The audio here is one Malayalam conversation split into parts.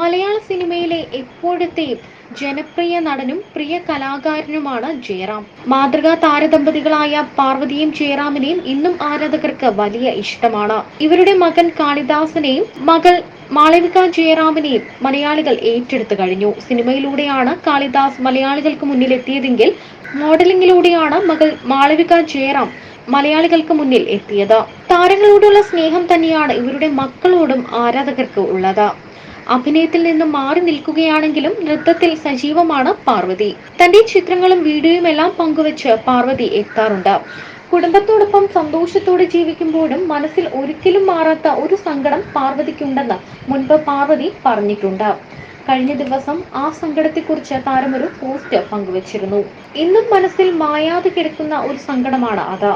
മലയാള സിനിമയിലെ എപ്പോഴത്തെയും ജനപ്രിയ നടനും പ്രിയ കലാകാരനുമാണ് ജയറാം. മാതൃകാ താരദമ്പതികളായ പാർവതിയും ജയറാമിനെയും ഇന്നും ആരാധകർക്ക് വലിയ ഇഷ്ടമാണ്. ഇവരുടെ മകൻ കാളിദാസനെയും മകൾ മാളവിക ജയറാമിനെയും മലയാളികൾ ഏറ്റെടുത്തു കഴിഞ്ഞു. സിനിമയിലൂടെയാണ് കാളിദാസ് മലയാളികൾക്ക് മുന്നിൽ എത്തിയതെങ്കിൽ മോഡലിംഗിലൂടെയാണ് മകൾ മാളവിക ജയറാം മലയാളികൾക്ക് മുന്നിൽ എത്തിയത്. താരങ്ങളോടുള്ള സ്നേഹം തന്നെയാണ് ഇവരുടെ മക്കളോടും ആരാധകർക്ക് ഉള്ളത്. അഭിനയത്തിൽ നിന്നും മാറി നിൽക്കുകയാണെങ്കിലും നൃത്തത്തിൽ സജീവമാണ് പാർവതി. തന്റെ ചിത്രങ്ങളും വീഡിയോയും എല്ലാം പങ്കുവച്ച് പാർവതി എത്താറുണ്ട്. കുടുംബത്തോടൊപ്പം സന്തോഷത്തോടെ ജീവിക്കുമ്പോഴും മനസ്സിൽ ഒരിക്കലും മാറാത്ത ഒരു സങ്കടം പാർവതിക്കുണ്ടെന്ന് മുൻപ് പാർവതി പറഞ്ഞിട്ടുണ്ട്. കഴിഞ്ഞ ദിവസം ആ സങ്കടത്തെക്കുറിച്ച് താരം ഒരു പോസ്റ്റ് പങ്കുവച്ചിരുന്നു. ഇന്നും മനസ്സിൽ മായാതെ കിടക്കുന്ന ഒരു സങ്കടമാണ് അത്.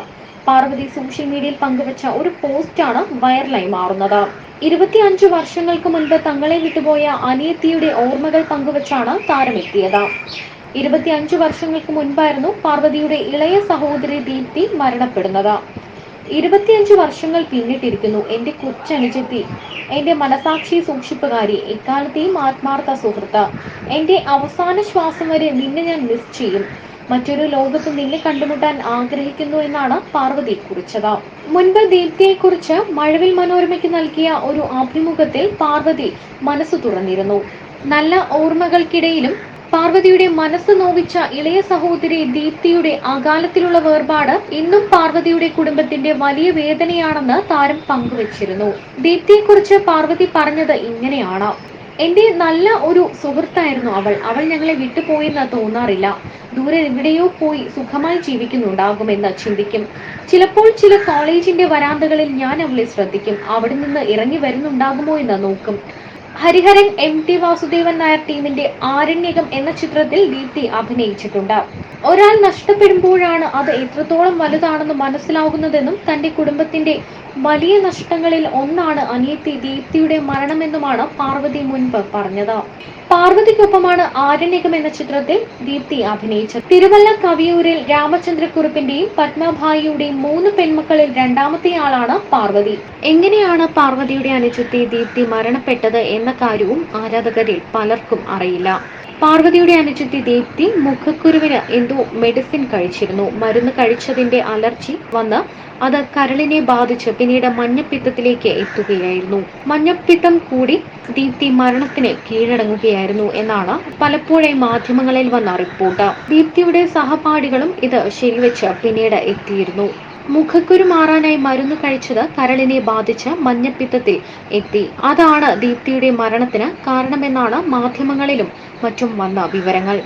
പാർവതി സോഷ്യൽ മീഡിയയിൽ പങ്കുവച്ച ഒരു പോസ്റ്റാണ് വൈറലായി മാറുന്നത്. ഇരുപത്തിയഞ്ചു വർഷങ്ങൾക്ക് മുൻപ് തങ്ങളെ വിട്ടുപോയ അനിയത്തിയുടെ ഓർമ്മകൾ പങ്കുവച്ചാണ് താരമെത്തിയത്. ഇരുപത്തിയഞ്ചു വർഷങ്ങൾക്ക് മുൻപായിരുന്നു പാർവതിയുടെ ഇളയ സഹോദരി ദീപ്തി മരണപ്പെടുന്നത്. ഇരുപത്തിയഞ്ച് വർഷങ്ങൾ പിന്നിട്ടിരിക്കുന്നു എന്റെ കൊച്ചനുജത്തി എന്റെ മനസാക്ഷി സൂക്ഷിപ്പുകാരി എക്കാലത്തെയും ആത്മാർത്ഥ സുഹൃത്ത്. എന്റെ അവസാന ശ്വാസം വരെ നിന്നെ ഞാൻ മിസ് ചെയ്യും. മറ്റൊരു ലോകത്ത് നിന്നെ കണ്ടുമുട്ടാൻ ആഗ്രഹിക്കുന്നു എന്നാണ് പാർവതി കുറിച്ചത്. മുൻപ് ദീപ്തിയെക്കുറിച്ച് മഴവിൽ മനോരമയ്ക്ക് നൽകിയ ഒരു അഭിമുഖത്തിൽ പാർവതി മനസ്സ് തുറന്നിരുന്നു. നല്ല ഓർമ്മകൾക്കിടയിലും പാർവതിയുടെ മനസ്സ് നോവിച്ച ഇളയ സഹോദരി ദീപ്തിയുടെ അകാലത്തിലുള്ള വേർപാട് ഇന്നും പാർവതിയുടെ കുടുംബത്തിന്റെ വലിയ വേദനയാണെന്ന് താരം പങ്കുവച്ചിരുന്നു. ദീപ്തിയെക്കുറിച്ച് പാർവതി പറഞ്ഞത് ഇങ്ങനെയാണ്. എന്റെ നല്ല ഒരു സുഹൃത്തായിരുന്നു അവൾ. അവൾ ഞങ്ങളെ വിട്ടുപോയെന്ന് തോന്നാറില്ല. ദൂരെ എവിടെയോ പോയി സുഖമായി ജീവിക്കുന്നുണ്ടാകുമെന്ന് ചിന്തിക്കും. ചിലപ്പോൾ ചില കോളേജിന്റെ വരാന്തകളിൽ ഞാൻ അവളെ ശ്രദ്ധിക്കും. അവിടെ നിന്ന് ഇറങ്ങി വരുന്നുണ്ടാകുമോ എന്ന് നോക്കും. ഹരിഹരൻ എം ടി വാസുദേവൻ നായർ ടീമിന്റെ ആരണ്യകം എന്ന ചിത്രത്തിൽ ദീപ്തി അഭിനയിച്ചിട്ടുണ്ട്. ഒരാൾ നഷ്ടപ്പെടുമ്പോഴാണ് അത് എത്രത്തോളം വലുതാണെന്ന് മനസ്സിലാകുന്നതെന്നും തന്റെ കുടുംബത്തിന്റെ വലിയ നഷ്ടങ്ങളിൽ ഒന്നാണ് അനിയത്തി ദീപ്തിയുടെ മരണമെന്നുമാണ് പാർവതി മുൻപ് പറഞ്ഞത്. പാർവതിക്കൊപ്പമാണ് ആരണ്യകം എന്ന ചിത്രത്തിൽ ദീപ്തി അഭിനയിച്ചത്. തിരുവല്ല കവിയൂരിൽ രാമചന്ദ്രക്കുറുപ്പിന്റെയും പത്മഭായിയുടെയും മൂന്ന് പെൺമക്കളിൽ രണ്ടാമത്തെയാളാണ് പാർവതി. എങ്ങനെയാണ് പാർവതിയുടെ അനുജത്തി ദീപ്തി മരണപ്പെട്ടത് എന്ന കാര്യവും ആരാധകരിൽ പലർക്കും അറിയില്ല. പാർവതിയുടെ അനുജത്തി ദീപ്തി മുഖക്കുരുവിന് എന്തോ മെഡിസിൻ കഴിച്ചിരുന്നു. മരുന്ന് കഴിച്ചതിന്റെ അലർജി വന്ന് അത് കരളിനെ ബാധിച്ച് പിന്നീട് മഞ്ഞപ്പിത്തത്തിലേക്ക് എത്തുകയായിരുന്നു. മഞ്ഞപ്പിത്തം കൂടി ദീപ്തി മരണത്തിന് കീഴടങ്ങുകയായിരുന്നു എന്നാണ് പലപ്പോഴായി മാധ്യമങ്ങളിൽ വന്ന റിപ്പോർട്ട്. ദീപ്തിയുടെ സഹപാഠികളും ഇത് ശരിവെച്ച് പിന്നീട് എത്തിയിരുന്നു. മുഖക്കുരു മാറാനായി മരുന്ന് കഴിച്ചത് കരളിനെ ബാധിച്ച് മഞ്ഞപ്പിത്തത്തിൽ എത്തി. അതാണ് ദീപ്തിയുടെ മരണത്തിന് കാരണമെന്നാണ് മാധ്യമങ്ങളിലും മറ്റും വന്ന വിവരങ്ങൾ.